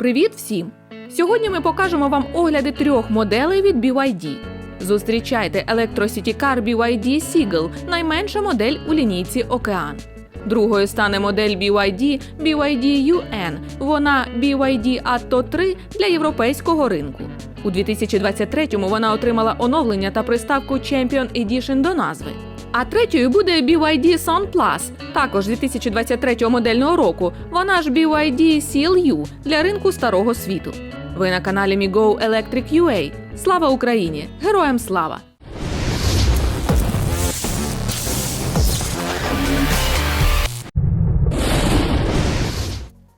Привіт всім! Сьогодні ми покажемо вам огляди трьох моделей від BYD. Зустрічайте електросітікар BYD Seagull, найменша модель у лінійці Океан. Другою стане модель BYD BYD UN. Вона BYD Atto 3 для європейського ринку. У 2023-му вона отримала оновлення та приставку Champion Edition до назви. А третьою буде BYD Sun Plus, також 2023 модельного року. Вона ж BYD CLU для ринку старого світу. Ви на каналі Migo Electric UA. Слава Україні! Героям слава!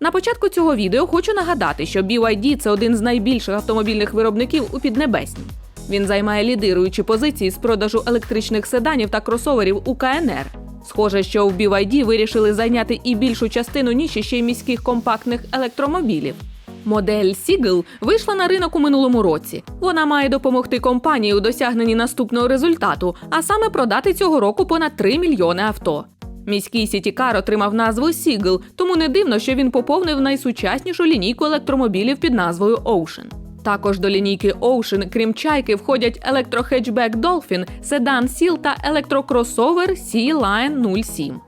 На початку цього відео хочу нагадати, що BYD – це один з найбільших автомобільних виробників у Піднебесній. Він займає лідируючі позиції з продажу електричних седанів та кросоверів у КНР. Схоже, що в BYD вирішили зайняти і більшу частину ніші ще й міських компактних електромобілів. Модель Seagull вийшла на ринок у минулому році. Вона має допомогти компанії у досягненні наступного результату, а саме продати цього року понад 3 мільйони авто. Міський сітікар отримав назву Seagull, тому не дивно, що він поповнив найсучаснішу лінійку електромобілів під назвою Ocean. Також до лінійки Ocean, крім чайки, входять електрохетчбек Dolphin, седан Seal та електрокросовер Sea Lion 07.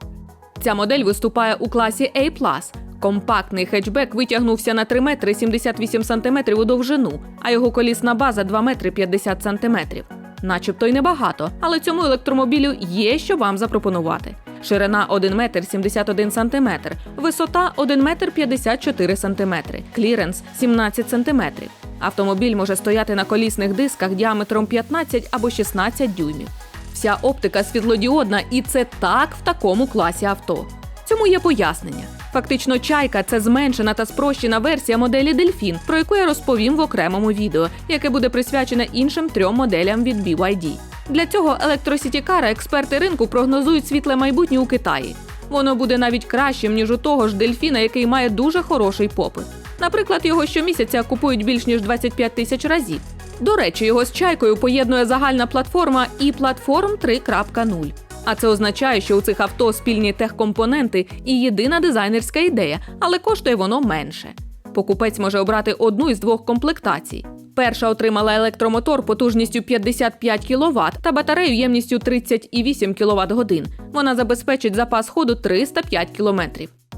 Ця модель виступає у класі A+. Компактний хетчбек витягнувся на 3 метри 78 сантиметрів у довжину, а його колісна база 2 метри 50 сантиметрів. Начебто й небагато, але цьому електромобілю є що вам запропонувати. Ширина 1 метр 71 сантиметр, висота 1 метр 54 сантиметри, кліренс 17 сантиметрів. Автомобіль може стояти на колісних дисках діаметром 15 або 16 дюймів. Вся оптика світлодіодна, і це так в такому класі авто. Цьому є пояснення. Фактично, чайка це зменшена та спрощена версія моделі Дельфін, про яку я розповім в окремому відео, яке буде присвячене іншим трьом моделям від BYD. Для цього електросітікара експерти ринку прогнозують світле майбутнє у Китаї. Воно буде навіть кращим, ніж у того ж дельфіна, який має дуже хороший попит. Наприклад, його щомісяця купують більш ніж 25 тисяч разів. До речі, його з чайкою поєднує загальна платформа і платформ 3.0. А це означає, що у цих авто спільні техкомпоненти і єдина дизайнерська ідея, але коштує воно менше. Покупець може обрати одну із двох комплектацій. Перша отримала електромотор потужністю 55 кВт та батарею ємністю 30,8 кВт годин. Вона забезпечить запас ходу 305 км.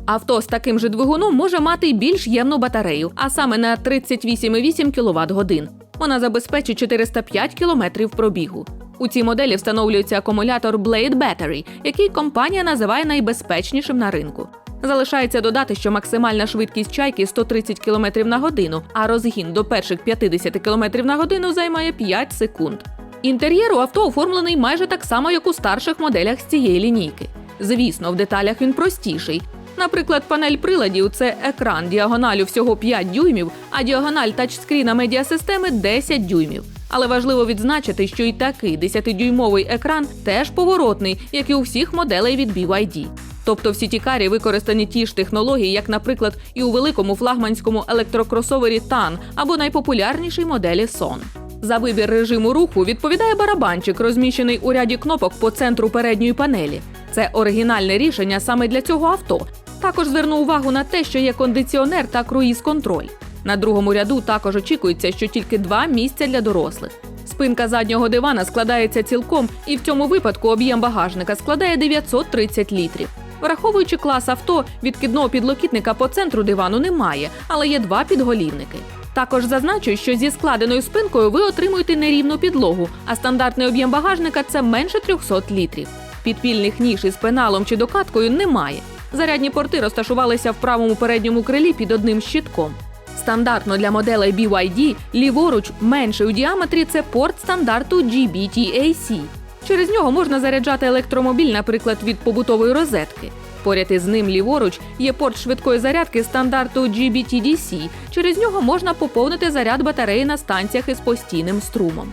Авто з таким же двигуном може мати й більш ємну батарею, а саме на 38,8 кВт годин. Вона забезпечить 405 км пробігу. У цій моделі встановлюється акумулятор Blade Battery, який компанія називає найбезпечнішим на ринку. Залишається додати, що максимальна швидкість чайки 130 км на годину, а розгін до перших 50 км на годину займає 5 секунд. Інтер'єр у авто оформлений майже так само, як у старших моделях з цієї лінійки. Звісно, в деталях він простіший. Наприклад, панель приладів це екран діагоналю всього 5 дюймів, а діагональ тачскріна медіасистеми 10 дюймів. Але важливо відзначити, що і такий 10-дюймовий екран теж поворотний, як і у всіх моделей від BYD. Тобто в сітікарі використані ті ж технології, як, наприклад, і у великому флагманському електрокросовері TAN або найпопулярнішій моделі Son. За вибір режиму руху відповідає барабанчик, розміщений у ряді кнопок по центру передньої панелі. Це оригінальне рішення саме для цього авто. Також зверну увагу на те, що є кондиціонер та круїз-контроль. На другому ряду також очікується, що тільки два місця для дорослих. Спинка заднього дивана складається цілком, і в цьому випадку об'єм багажника складає 930 літрів. Враховуючи клас авто, відкидного підлокітника по центру дивану немає, але є два підголівники. Також зазначу, що зі складеною спинкою ви отримуєте нерівну підлогу, а стандартний об'єм багажника це менше 300 літрів. Підпільних ніж із пеналом чи докаткою немає. Зарядні порти розташувалися в правому передньому крилі під одним щитком. Стандартно для моделей BYD ліворуч менший у діаметрі це порт стандарту GBTAC. Через нього можна заряджати електромобіль, наприклад, від побутової розетки. Поряд із ним ліворуч є порт швидкої зарядки стандарту GBTDC. Через нього можна поповнити заряд батареї на станціях із постійним струмом.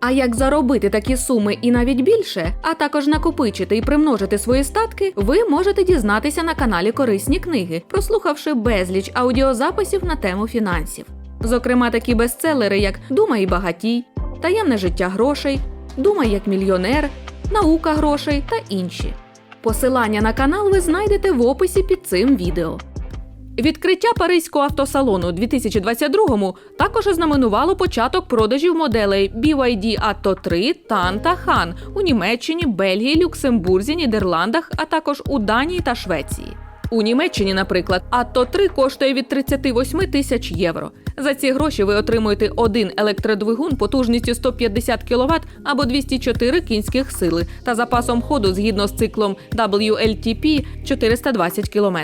А як заробити такі суми і навіть більше, а також накопичити і примножити свої статки, ви можете дізнатися на каналі Корисні книги, прослухавши безліч аудіозаписів на тему фінансів. Зокрема, такі бестселери, як Думай багатій, Таємне життя грошей, Думай як мільйонер, Наука грошей та інші. Посилання на канал ви знайдете в описі під цим відео. Відкриття паризького автосалону у 2022-му також ознаменувало початок продажів моделей BYD Atto 3, TAN та Han у Німеччині, Бельгії, Люксембурзі, Нідерландах, а також у Данії та Швеції. У Німеччині, наприклад, Atto 3 коштує від 38 тисяч євро. За ці гроші ви отримуєте один електродвигун потужністю 150 кВт або 204 кінських сили та запасом ходу згідно з циклом WLTP 420 км.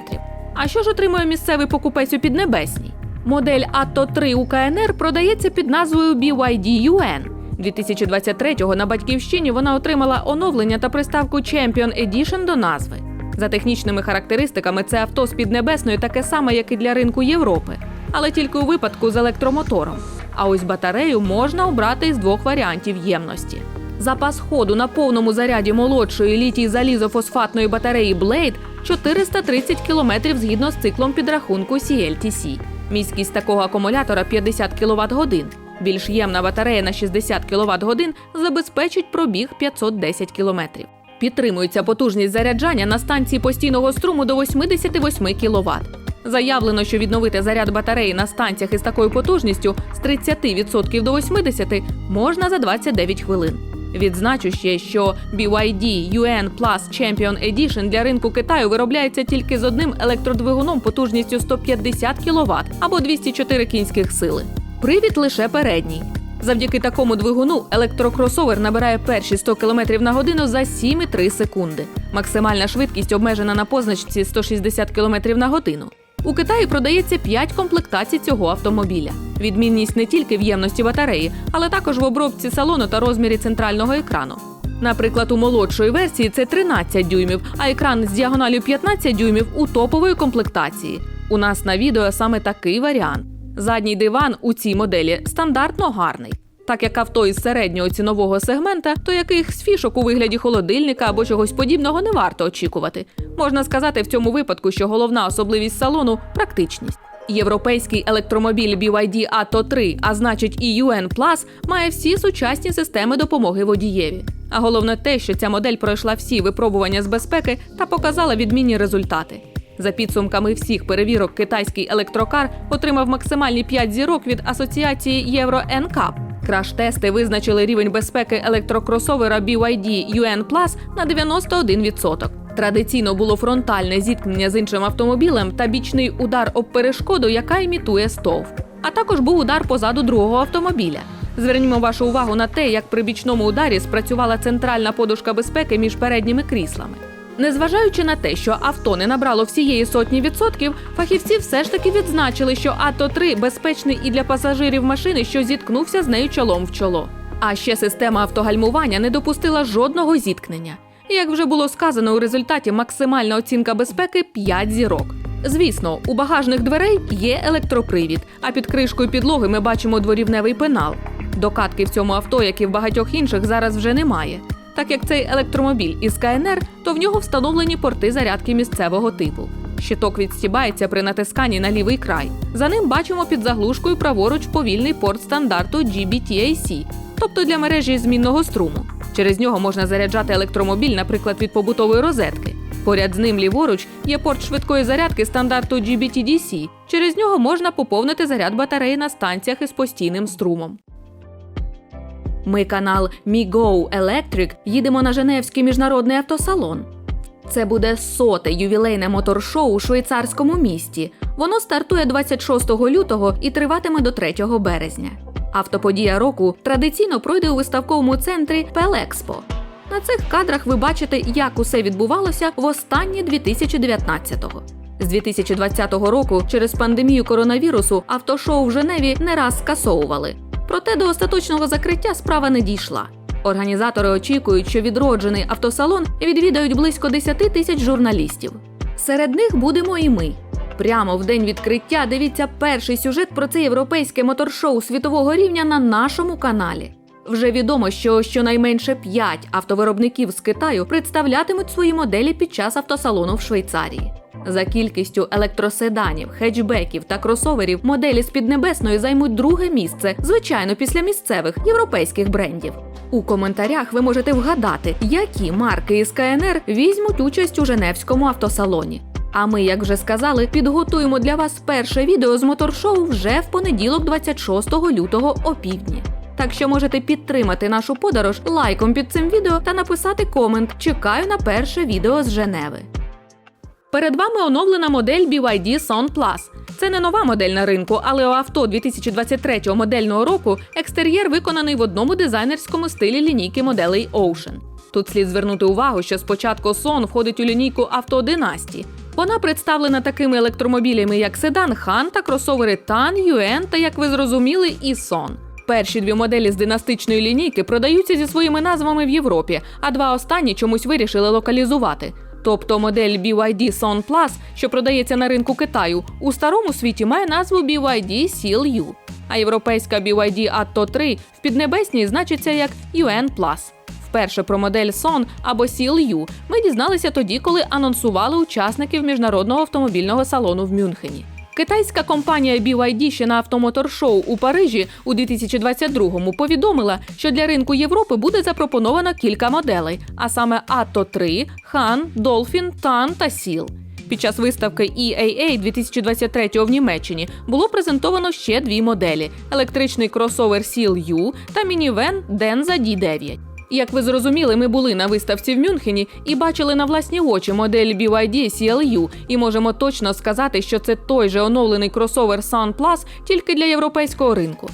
А що ж отримує місцевий покупець у Піднебесній? Модель Atto 3 УКНР продається під назвою BYD UN. 2023-го на батьківщині вона отримала оновлення та приставку Champion Edition до назви. За технічними характеристиками, це авто з Піднебесної таке саме, як і для ринку Європи, але тільки у випадку з електромотором. А ось батарею можна обрати із двох варіантів ємності. Запас ходу на повному заряді молодшої літій залізофосфатної батареї Blade 430 км згідно з циклом підрахунку CLTC. Міськість такого акумулятора 50 кВт годин. Більш ємна батарея на 60 кВт годин забезпечить пробіг 510 км. Підтримується потужність заряджання на станції постійного струму до 88 кВт. Заявлено, що відновити заряд батареї на станціях із такою потужністю з 30% до 80% можна за 29 хвилин. Відзначу ще, що BYD UN Plus Champion Edition для ринку Китаю виробляється тільки з одним електродвигуном потужністю 150 кВт або 204 кінських сили. Привід лише передній. Завдяки такому двигуну електрокросовер набирає перші 100 км на годину за 7,3 секунди. Максимальна швидкість обмежена на позначці 160 км на годину. У Китаї продається 5 комплектацій цього автомобіля. Відмінність не тільки в ємності батареї, але також в обробці салону та розмірі центрального екрану. Наприклад, у молодшої версії це 13 дюймів, а екран з діагоналю 15 дюймів у топової комплектації. У нас на відео саме такий варіант. Задній диван у цій моделі стандартно гарний. Так як авто із середнього цінового сегмента, то якихось фішок у вигляді холодильника або чогось подібного не варто очікувати. Можна сказати в цьому випадку, що головна особливість салону практичність. Європейський електромобіль BYD Atto 3, а значить і UN Plus, має всі сучасні системи допомоги водієві. А головне те, що ця модель пройшла всі випробування з безпеки та показала відмінні результати. За підсумками всіх перевірок, китайський електрокар отримав максимальні 5 зірок від асоціації Євро NCAP. Краш-тести визначили рівень безпеки електрокросовера BYD UN Plus на 91%. Традиційно було фронтальне зіткнення з іншим автомобілем та бічний удар об перешкоду, яка імітує стовп. А також був удар позаду другого автомобіля. Звернімо вашу увагу на те, як при бічному ударі спрацювала центральна подушка безпеки між передніми кріслами. Незважаючи на те, що авто не набрало всієї сотні відсотків, фахівці все ж таки відзначили, що АТО 3 безпечний і для пасажирів машини, що зіткнувся з нею чолом в чоло. А ще система автогальмування не допустила жодного зіткнення. Як вже було сказано, у результаті максимальна оцінка безпеки 5 зірок. Звісно, у багажних дверей є електропривід, а під кришкою підлоги ми бачимо дворівневий пенал. Докатки в цьому авто, як і в багатьох інших, зараз вже немає. Так як цей електромобіль із КНР, то в нього встановлені порти зарядки місцевого типу. Щиток відстібається при натисканні на лівий край. За ним бачимо під заглушкою праворуч повільний порт стандарту GBTAC, тобто для мережі змінного струму. Через нього можна заряджати електромобіль, наприклад, від побутової розетки. Поряд з ним ліворуч є порт швидкої зарядки стандарту GBT-DC. Через нього можна поповнити заряд батареї на станціях із постійним струмом. Ми канал MiGo Electric їдемо на Женевський міжнародний автосалон. Це буде соте ювілейне моторшоу у швейцарському місті. Воно стартує 26 лютого і триватиме до 3 березня. Автоподія року традиційно пройде у виставковому центрі Пелекспо. На цих кадрах ви бачите, як усе відбувалося в останнє 2019-го. З 2020 року через пандемію коронавірусу автошоу в Женеві не раз скасовували. Проте до остаточного закриття справа не дійшла. Організатори очікують, що відроджений автосалон відвідають близько 10 тисяч журналістів. Серед них будемо і ми. Прямо в день відкриття дивіться перший сюжет про це європейське моторшоу світового рівня на нашому каналі. Вже відомо, що щонайменше 5 автовиробників з Китаю представлятимуть свої моделі під час автосалону в Швейцарії. За кількістю електроседанів, хетчбеків та кросоверів моделі з Піднебесної займуть друге місце, звичайно, після місцевих європейських брендів. У коментарях ви можете вгадати, які марки із КНР візьмуть участь у Женевському автосалоні. А ми, як вже сказали, підготуємо для вас перше відео з моторшоу вже в понеділок, 26 лютого опівдні. Так що можете підтримати нашу подорож лайком під цим відео та написати комент. Чекаю на перше відео з Женеви. Перед вами оновлена модель BYD Son Plus. Це не нова модель на ринку, але у авто 2023 модельного року екстер'єр виконаний в одному дизайнерському стилі лінійки моделей Ocean. Тут слід звернути увагу, що спочатку Son входить у лінійку авто Dynasty. Вона представлена такими електромобілями, як седан Хан та кросовери Tan, Yuen та, як ви зрозуміли, і Son. Перші дві моделі з династичної лінійки продаються зі своїми назвами в Європі, а два останні чомусь вирішили локалізувати. Тобто модель BYD Son Plus, що продається на ринку Китаю, у старому світі має назву BYD Seal U, а європейська BYD Atto 3 в піднебесній значиться як UN Plus. Вперше про модель Son або Seal U ми дізналися тоді, коли анонсували учасників міжнародного автомобільного салону в Мюнхені. Китайська компанія BYD ще на автомотор-шоу у Парижі у 2022-му повідомила, що для ринку Європи буде запропоновано кілька моделей, а саме Atto 3, Han, Dolphin, Tan та Seal. Під час виставки EAA 2023 в Німеччині було презентовано ще дві моделі: електричний кросовер Seal U та мінівен Denza D9. Як ви зрозуміли, ми були на виставці в Мюнхені і бачили на власні очі модель BYD CLU, і можемо точно сказати, що це той же оновлений кросовер Sun Plus тільки для європейського ринку.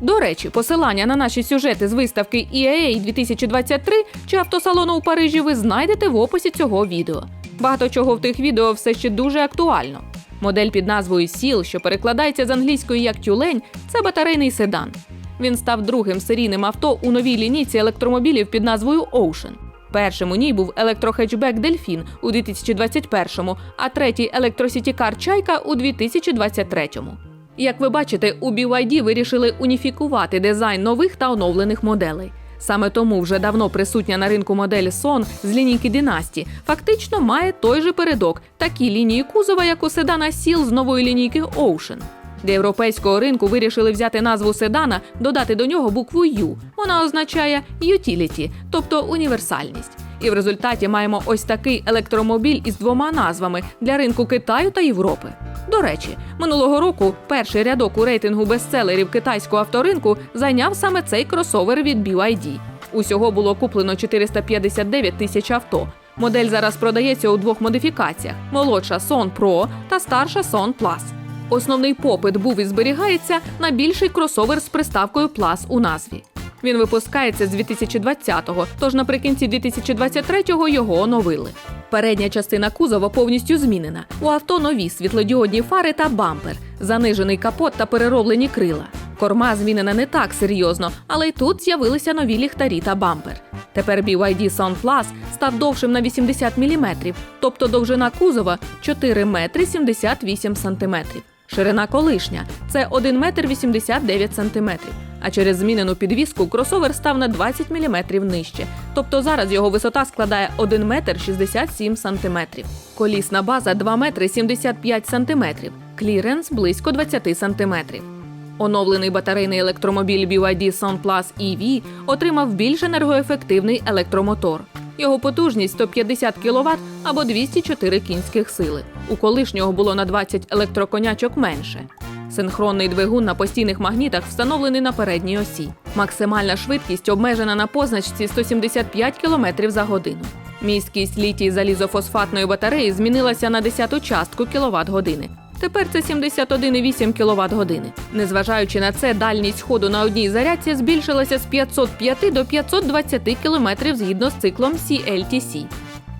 До речі, посилання на наші сюжети з виставки EAA 2023 чи автосалону у Парижі ви знайдете в описі цього відео. Багато чого в тих відео все ще дуже актуально. Модель під назвою Seal, що перекладається з англійської як тюлень, це батарейний седан. Він став другим серійним авто у новій лінійці електромобілів під назвою Ocean. Першим у ній був електрохетчбек Дельфін у 2021-му, а третій електросітікар Чайка у 2023-му. Як ви бачите, у BYD вирішили уніфікувати дизайн нових та оновлених моделей. Саме тому вже давно присутня на ринку модель Son з лінійки Dynasty фактично має той же передок, такі лінії кузова, як у седана Seal з нової лінійки Ocean. Для європейського ринку вирішили взяти назву седана, додати до нього букву U. Вона означає utility, тобто універсальність. І в результаті маємо ось такий електромобіль із двома назвами для ринку Китаю та Європи. До речі, минулого року перший рядок у рейтингу бестселерів китайського авторинку зайняв саме цей кросовер від BYD. Усього було куплено 459 тисяч авто. Модель зараз продається у двох модифікаціях: молодша Son Pro та старша Son Plus. Основний попит був і зберігається на більший кросовер з приставкою Plus у назві. Він випускається з 2020-го, тож наприкінці 2023-го його оновили. Передня частина кузова повністю змінена. У авто нові світлодіодні фари та бампер, занижений капот та перероблені крила. Корма змінена не так серйозно, але й тут з'явилися нові ліхтарі та бампер. Тепер BYD Sound Plus став довшим на 80 мм, тобто довжина кузова 4 метри 78 сантиметрів. Ширина колишня це 1 метр 89 сантиметрів. А через змінену підвіску кросовер став на 20 мм нижче. Тобто зараз його висота складає 1 метр 67 сантиметрів. Колісна база 2 метри 75 сантиметрів. Кліренс близько 20 сантиметрів. Оновлений батарейний електромобіль BYD Sun Plus EV отримав більш енергоефективний електромотор. Його потужність 150 кВт або 204 кінських сили. У колишнього було на 20 електроконячок менше. Синхронний двигун на постійних магнітах встановлений на передній осі. Максимальна швидкість обмежена на позначці 175 км за годину. Міськість літій залізофосфатної батареї змінилася на 10 частку кВт години. Тепер це 71,8 кВт години. Незважаючи на це, дальність ходу на одній зарядці збільшилася з 505 до 520 км згідно з циклом CLTC.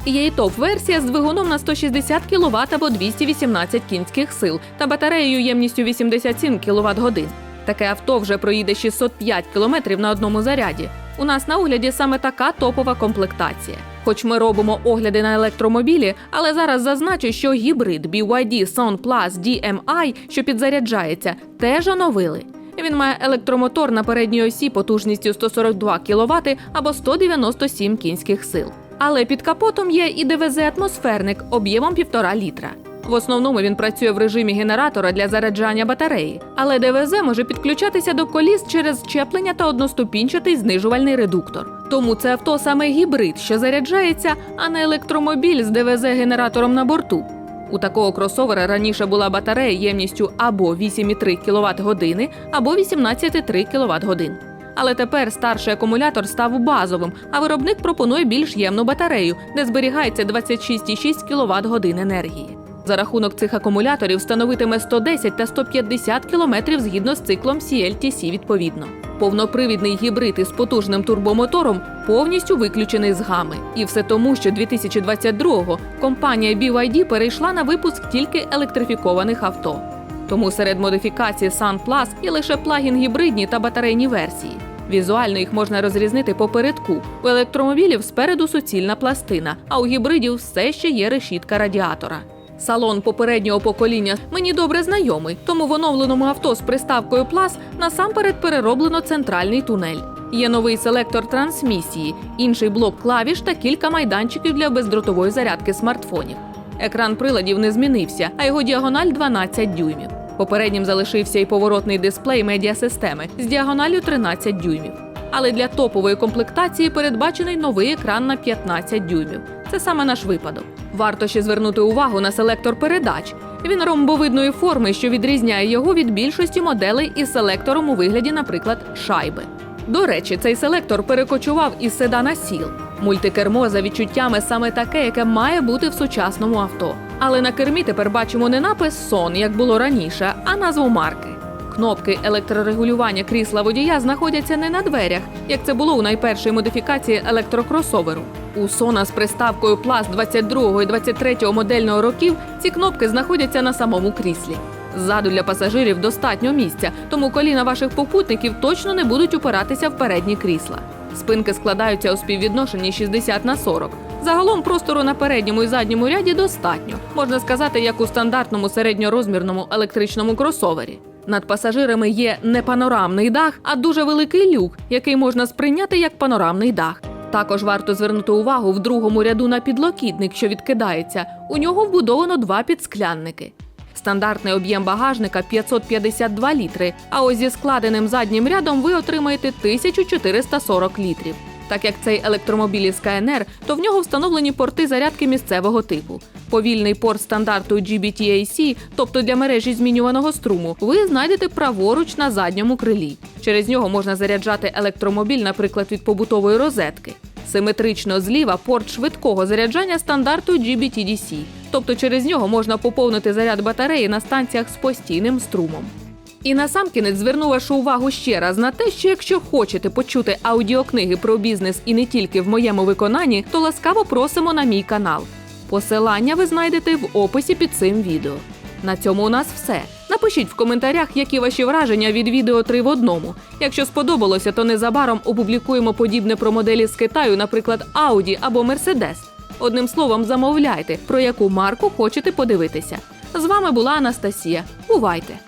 Є і топ-версія з двигуном на 160 кВт або 218 кінських сил та батареєю ємністю 87 кВт годин. Таке авто вже проїде 605 км на одному заряді. У нас на огляді саме така топова комплектація. Хоч ми робимо огляди на електромобілі, але зараз зазначу, що гібрид BYD Sound Plus DMI, що підзаряджається, теж оновили. Він має електромотор на передній осі потужністю 142 кВт або 197 кінських сил. Але під капотом є і ДВЗ-атмосферник об'ємом 1,5 літра. В основному він працює в режимі генератора для заряджання батареї, але ДВЗ може підключатися до коліс через щеплення та одноступінчатий знижувальний редуктор. Тому це авто саме гібрид, що заряджається, а не електромобіль з ДВЗ-генератором на борту. У такого кросовера раніше була батарея ємністю або 8,3 кВт години, або 18,3 кВт годин. Але тепер старший акумулятор став базовим, а виробник пропонує більш ємну батарею, де зберігається 26,6 кВт годин енергії. За рахунок цих акумуляторів становитиме 110 та 150 км згідно з циклом CLTC відповідно. Повнопривідний гібрид із потужним турбомотором повністю виключений з гами. І все тому, що 2022-го компанія BYD перейшла на випуск тільки електрифікованих авто. Тому серед модифікацій Sun Plus є лише плагін-гібридні та батарейні версії. Візуально їх можна розрізнити по передку. У електромобілів спереду суцільна пластина, а у гібридів все ще є решітка радіатора. Салон попереднього покоління мені добре знайомий, тому в оновленому авто з приставкою Plus насамперед перероблено центральний тунель. Є новий селектор трансмісії, інший блок клавіш та кілька майданчиків для бездротової зарядки смартфонів. Екран приладів не змінився, а його діагональ 12 дюймів. Попереднім залишився і поворотний дисплей медіасистеми з діагоналлю 13 дюймів. Але для топової комплектації передбачений новий екран на 15 дюймів. Це саме наш випадок. Варто ще звернути увагу на селектор передач. Він ромбовидної форми, що відрізняє його від більшості моделей із селектором у вигляді, наприклад, шайби. До речі, цей селектор перекочував із седана сіл. Мультикермо за відчуттями саме таке, яке має бути в сучасному авто. Але на кермі тепер бачимо не напис сон, як було раніше, а назву марки. Кнопки електрорегулювання крісла водія знаходяться не на дверях, як це було у найпершій модифікації електрокросоверу. У Sona з приставкою Plus 22 і 23 модельного років ці кнопки знаходяться на самому кріслі. Ззаду для пасажирів достатньо місця, тому коліна ваших попутників точно не будуть упиратися в передні крісла. Спинки складаються у співвідношенні 60 на 40. Загалом простору на передньому і задньому ряді достатньо, можна сказати, як у стандартному середньорозмірному електричному кросовері. Над пасажирами є не панорамний дах, а дуже великий люк, який можна сприйняти як панорамний дах. Також варто звернути увагу в другому ряду на підлокітник, що відкидається. У нього вбудовано два підсклянники. Стандартний об'єм багажника 552 літри. А ось зі складеним заднім рядом ви отримаєте 1440 літрів. Так як цей електромобіль із КНР, то в нього встановлені порти зарядки місцевого типу. Повільний порт стандарту GBT-AC, тобто для мережі змінюваного струму, ви знайдете праворуч на задньому крилі. Через нього можна заряджати електромобіль, наприклад, від побутової розетки. Симетрично зліва порт швидкого заряджання стандарту GBT-DC, тобто через нього можна поповнити заряд батареї на станціях з постійним струмом. І насамкінець зверну вашу увагу ще раз на те, що якщо хочете почути аудіокниги про бізнес і не тільки в моєму виконанні, то ласкаво просимо на мій канал. Посилання ви знайдете в описі під цим відео. На цьому у нас все. Напишіть в коментарях, які ваші враження від відео 3 в одному. Якщо сподобалося, то незабаром опублікуємо подібне про моделі з Китаю, наприклад, Audi або Mercedes. Одним словом, замовляйте, про яку марку хочете подивитися. З вами була Анастасія. Бувайте!